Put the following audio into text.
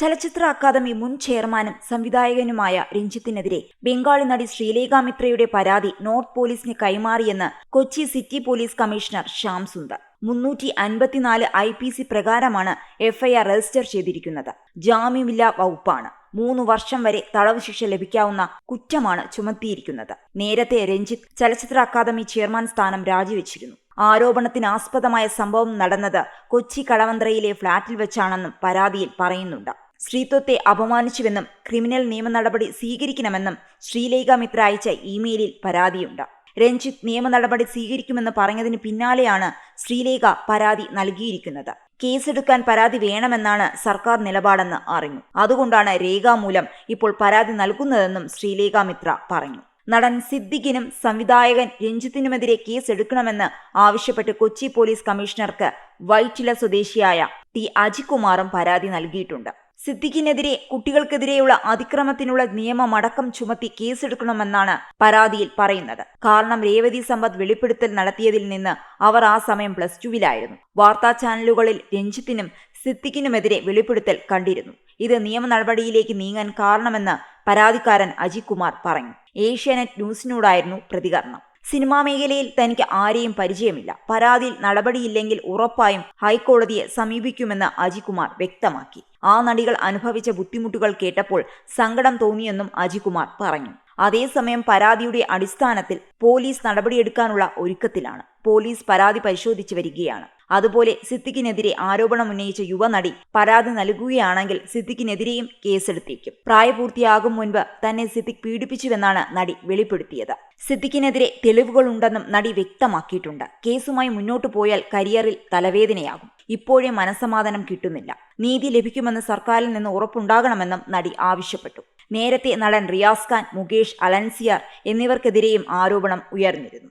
ചലച്ചിത്ര അക്കാദമി മുൻ ചെയർമാനും സംവിധായകനുമായ രഞ്ജിത്തിനെതിരെ ബംഗാളി നടി ശ്രീലേഖ മിത്രയുടെ പരാതി നോർത്ത് പോലീസിന് കൈമാറിയെന്ന് Kochi city police commissioner Shyam Sundar. മുന്നൂറ്റി അൻപത്തിനാല് ഐ പി സി പ്രകാരമാണ് എഫ്ഐആർ രജിസ്റ്റർ ചെയ്തിരിക്കുന്നത്. ജാമ്യമില്ലാ വകുപ്പാണ്. മൂന്ന് വർഷം വരെ തടവ് ശിക്ഷ ലഭിക്കാവുന്ന കുറ്റമാണ് ചുമത്തിയിരിക്കുന്നത്. നേരത്തെ രഞ്ജിത്ത് ചലച്ചിത്ര അക്കാദമി ചെയർമാൻ സ്ഥാനം രാജിവെച്ചിരുന്നു. ആരോപണത്തിനാസ്പദമായ സംഭവം നടന്നത് കൊച്ചി കടവന്ത്രയിലെ ഫ്ളാറ്റിൽ വെച്ചാണെന്നും പരാതിയിൽ പറയുന്നുണ്ട്. സ്ത്രീത്വത്തെ അപമാനിച്ചുവെന്നും ക്രിമിനൽ നിയമ നടപടി സ്വീകരിക്കണമെന്നും ശ്രീലേഖ മിത്ര അയച്ച ഇമെയിലിൽ പരാതിയുണ്ട്. രഞ്ജിത്ത് നിയമ നടപടി സ്വീകരിക്കുമെന്ന് പറഞ്ഞതിന് പിന്നാലെയാണ് ശ്രീലേഖ പരാതി നൽകിയിരിക്കുന്നത്. കേസെടുക്കാൻ പരാതി വേണമെന്നാണ് സർക്കാർ നിലപാടെന്ന് അറിഞ്ഞു. അതുകൊണ്ടാണ് രേഖാമൂലം ഇപ്പോൾ പരാതി നൽകുന്നതെന്നും ശ്രീലേഖ മിത്ര പറഞ്ഞു. നടൻ സിദ്ദിഖിനും സംവിധായകൻ രഞ്ജിത്തിനുമെതിരെ കേസെടുക്കണമെന്ന് ആവശ്യപ്പെട്ട് കൊച്ചി പോലീസ് കമ്മീഷണർക്ക് വൈറ്റില സ്വദേശിയായ ടി അജികുമാറും പരാതി നൽകിയിട്ടുണ്ട്. സിദ്ദിഖിനെതിരെ കുട്ടികൾക്കെതിരെയുള്ള അതിക്രമത്തിനുള്ള നിയമമടക്കം ചുമത്തി കേസെടുക്കണമെന്നാണ് പരാതിയിൽ പറയുന്നത്. കാരണം രേവതി സമ്പത്ത് വെളിപ്പെടുത്തൽ നടത്തിയതിൽ നിന്ന് അവർ ആ സമയം പ്ലസ് ടുവിലായിരുന്നു. വാർത്താ ചാനലുകളിൽ രഞ്ജിത്തിനും സിദ്ദിഖിനുമെതിരെ വെളിപ്പെടുത്തൽ കണ്ടിരുന്നു. ഇത് നിയമ നടപടിയിലേക്ക് നീങ്ങാൻ കാരണമെന്ന് പരാതിക്കാരൻ അജിത് കുമാർ പറഞ്ഞു. ഏഷ്യാനെറ്റ് ന്യൂസിനോടായിരുന്നു പ്രതികരണം. സിനിമാ മേഖലയിൽ തനിക്ക് ആരെയും പരിചയമില്ല. പരാതിയിൽ നടപടിയില്ലെങ്കിൽ ഉറപ്പായും ഹൈക്കോടതിയെ സമീപിക്കുമെന്ന് അജികുമാർ വ്യക്തമാക്കി. ആ നടികൾ അനുഭവിച്ച ബുദ്ധിമുട്ടുകൾ കേട്ടപ്പോൾ സങ്കടം തോന്നിയെന്നും അജികുമാർ പറഞ്ഞു. അതേസമയം പരാതിയുടെ അടിസ്ഥാനത്തിൽ പോലീസ് നടപടിയെടുക്കാനുള്ള ഒരുക്കത്തിലാണ്. പോലീസ് പരാതി പരിശോധിച്ചു വരികയാണ്. അതുപോലെ സിദ്ദിഖിനെതിരെ ആരോപണം ഉന്നയിച്ച യുവനടി പരാതി നൽകുകയാണെങ്കിൽ സിദ്ദിഖിനെതിരെയും കേസെടുത്തേക്കും. പ്രായപൂർത്തിയാകും മുൻപ് തന്നെ സിദ്ദിഖ് പീഡിപ്പിച്ചുവെന്നാണ് നടി വെളിപ്പെടുത്തിയത്. സിദ്ദിഖിനെതിരെ തെളിവുകളുണ്ടെന്നും നടി വ്യക്തമാക്കിയിട്ടുണ്ട്. കേസുമായി മുന്നോട്ടു പോയാൽ കരിയറിൽ തലവേദനയാകും. ഇപ്പോഴേ മനസമാധാനം കിട്ടുന്നില്ല. നീതി ലഭിക്കുമെന്ന് സർക്കാരിൽ നിന്ന് ഉറപ്പുണ്ടാകണമെന്നും നടി ആവശ്യപ്പെട്ടു. നേരത്തെ നടൻ റിയാസ് ഖാൻ മുകേഷ് അലൻസിയാർ എന്നിവർക്കെതിരെയും ആരോപണം ഉയർന്നിരുന്നു.